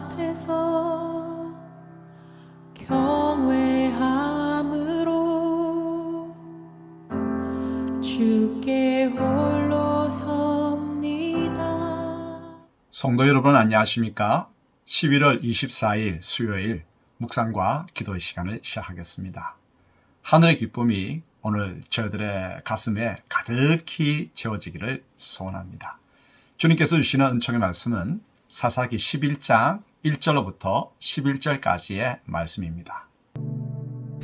앞에서 경외함으로 주께 홀로 섭니다. 성도 여러분 안녕하십니까? 11월 24일 수요일 묵상과 기도의 시간을 시작하겠습니다. 하늘의 기쁨이 오늘 저희들의 가슴에 가득히 채워지기를 소원합니다. 주님께서 주시는 은총의 말씀은 사사기 11장 1절로부터 11절까지의 말씀입니다.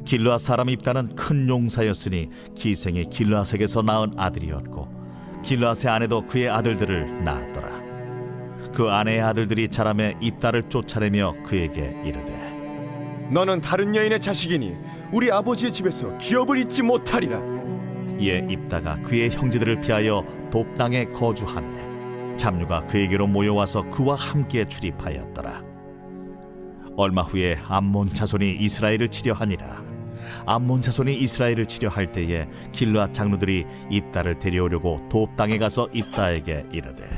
길르앗 사람 입다는 큰 용사였으니 기생이 길르앗에게서 낳은 아들이었고 길르앗의 아내도 그의 아들들을 낳았더라. 그 아내의 아들들이 자라매 입다를 쫓아내며 그에게 이르되 너는 다른 여인의 자식이니 우리 아버지의 집에서 기업을 잊지 못하리라. 이에 입다가 그의 형제들을 피하여 돕 땅에 거주하며 잡류가 그에게로 모여와서 그와 함께 출입하였더라. 얼마 후에 암몬 자손이 이스라엘을 치려하니라. 암몬 자손이 이스라엘을 치려할 때에 길르앗 장로들이 입다를 데려오려고 돕 땅에 가서 입다에게 이르되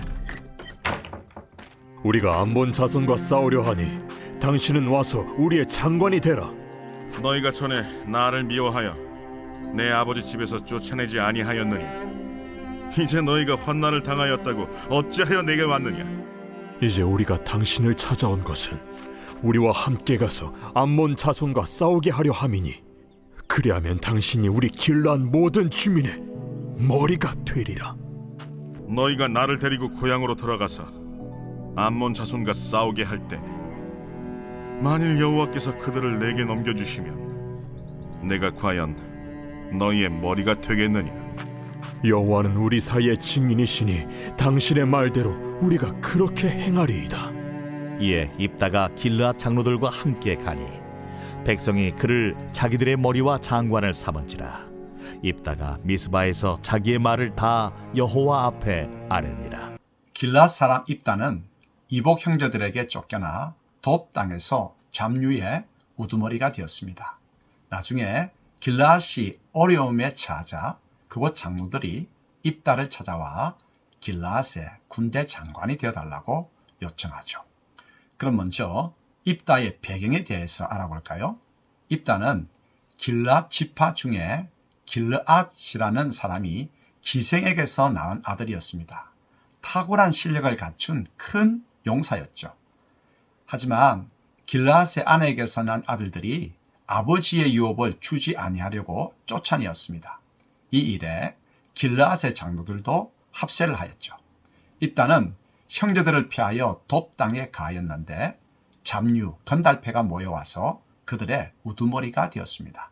우리가 암본 자손과 싸우려 하니 당신은 와서 우리의 장관이 되라. 너희가 전에 나를 미워하여 내 아버지 집에서 쫓아내지 아니하였느냐 이제 너희가 환난을 당하였다고 어찌하여 내게 왔느냐 이제 우리가 당신을 찾아온 것은 우리와 함께 가서 암몬 자손과 싸우게 하려 함이니 그리하면 당신이 우리 길란 모든 주민의 머리가 되리라. 너희가 나를 데리고 고향으로 돌아가서 암몬 자손과 싸우게 할 때 만일 여호와께서 그들을 내게 넘겨주시면 내가 과연 너희의 머리가 되겠느냐 여호와는 우리 사이의 증인이시니 당신의 말대로 우리가 그렇게 행하리이다. 이에 입다가 길르앗 장로들과 함께 가니 백성이 그를 자기들의 머리와 장관을 삼은지라 입다가 미스바에서 자기의 말을 다 여호와 앞에 아뢰니라 길랏 사람 입다는 이복 형제들에게 쫓겨나 돕 땅에서 잡류의 우두머리가 되었습니다. 나중에 길랏이 어려움에 처하자 그곳 장로들이 입다를 찾아와 길랏의 군대 장관이 되어달라고 요청하죠. 그럼 먼저 입다의 배경에 대해서 알아볼까요? 입다는 길랏 지파 중에 길르앗이라는 사람이 기생에게서 낳은 아들이었습니다. 탁월한 실력을 갖춘 큰 용사였죠. 하지만 길라스의 아내에게서 난 아들들이 아버지의 유업을 주지 아니하려고 쫓아내었습니다. 이 일에 길라스의 장로들도 합세를 하였죠. 입다는 형제들을 피하여 돕 땅에 가하였는데 잡류, 건달패가 모여와서 그들의 우두머리가 되었습니다.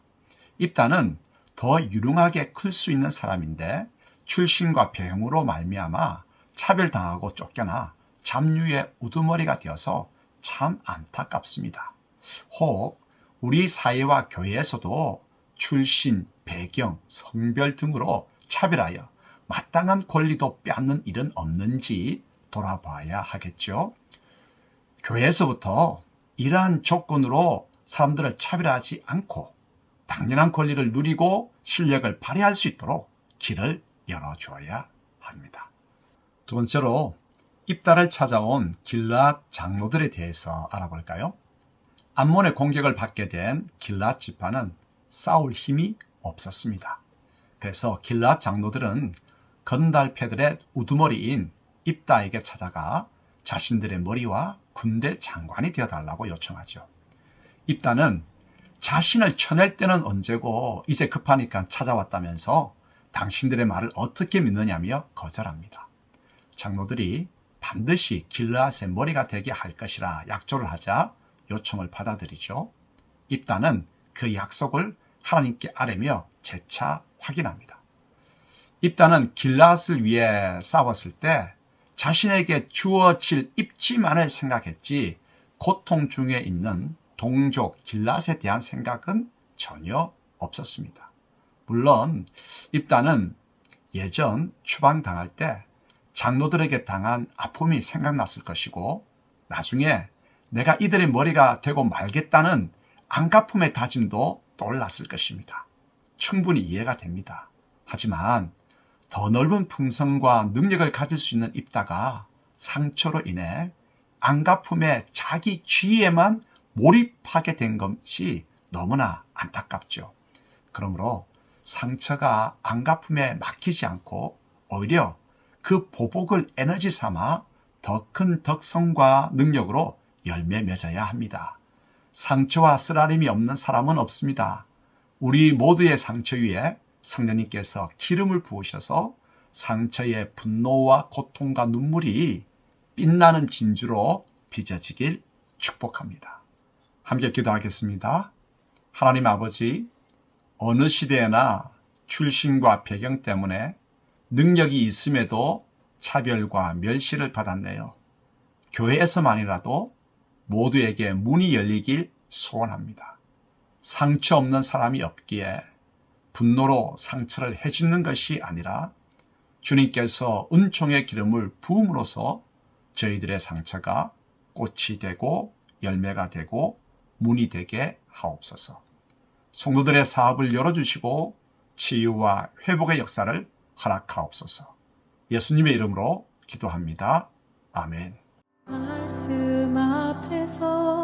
입다는 더 유능하게 클 수 있는 사람인데 출신과 배경으로 말미암아 차별당하고 쫓겨나 잡류의 우두머리가 되어서 참 안타깝습니다. 혹 우리 사회와 교회에서도 출신, 배경, 성별 등으로 차별하여 마땅한 권리도 빼앗는 일은 없는지 돌아봐야 하겠죠. 교회에서부터 이러한 조건으로 사람들을 차별하지 않고 당연한 권리를 누리고 실력을 발휘할 수 있도록 길을 열어줘야 합니다. 두 번째로 입다를 찾아온 길랏 장로들에 대해서 알아볼까요? 암몬의 공격을 받게 된 길랏 지파는 싸울 힘이 없었습니다. 그래서 길랏 장로들은 건달패들의 우두머리인 입다에게 찾아가 자신들의 머리와 군대 장관이 되어달라고 요청하죠. 입다는 자신을 쳐낼 때는 언제고 이제 급하니까 찾아왔다면서 당신들의 말을 어떻게 믿느냐며 거절합니다. 장로들이 반드시 길르앗의 머리가 되게 할 것이라 약조를 하자 요청을 받아들이죠. 입다는 그 약속을 하나님께 아뢰며 재차 확인합니다. 입다는 길라앗을 위해 싸웠을 때 자신에게 주어질 입지만을 생각했지 고통 중에 있는 동족 길라앗에 대한 생각은 전혀 없었습니다. 물론 입다는 예전 추방당할 때 장로들에게 당한 아픔이 생각났을 것이고 나중에 내가 이들의 머리가 되고 말겠다는 안갚음의 다짐도 떠올랐을 것입니다. 충분히 이해가 됩니다. 하지만 더 넓은 품성과 능력을 가질 수 있는 입다가 상처로 인해 안갚음의 자기 지혜만 몰입하게 된 것이 너무나 안타깝죠. 그러므로 상처가 안갚음에 막히지 않고 오히려 그 보복을 에너지 삼아 더 큰 덕성과 능력으로 열매 맺어야 합니다. 상처와 쓰라림이 없는 사람은 없습니다. 우리 모두의 상처 위에 성령님께서 기름을 부으셔서 상처의 분노와 고통과 눈물이 빛나는 진주로 빚어지길 축복합니다. 함께 기도하겠습니다. 하나님 아버지, 어느 시대에나 출신과 배경 때문에 능력이 있음에도 차별과 멸시를 받았네요. 교회에서만이라도 모두에게 문이 열리길 소원합니다. 상처 없는 사람이 없기에 분노로 상처를 해짓는 것이 아니라 주님께서 은총의 기름을 부음으로써 저희들의 상처가 꽃이 되고 열매가 되고 문이 되게 하옵소서. 성도들의 사업을 열어주시고 치유와 회복의 역사를 허락하옵소서. 예수님의 이름으로 기도합니다. 아멘. 말씀 앞에서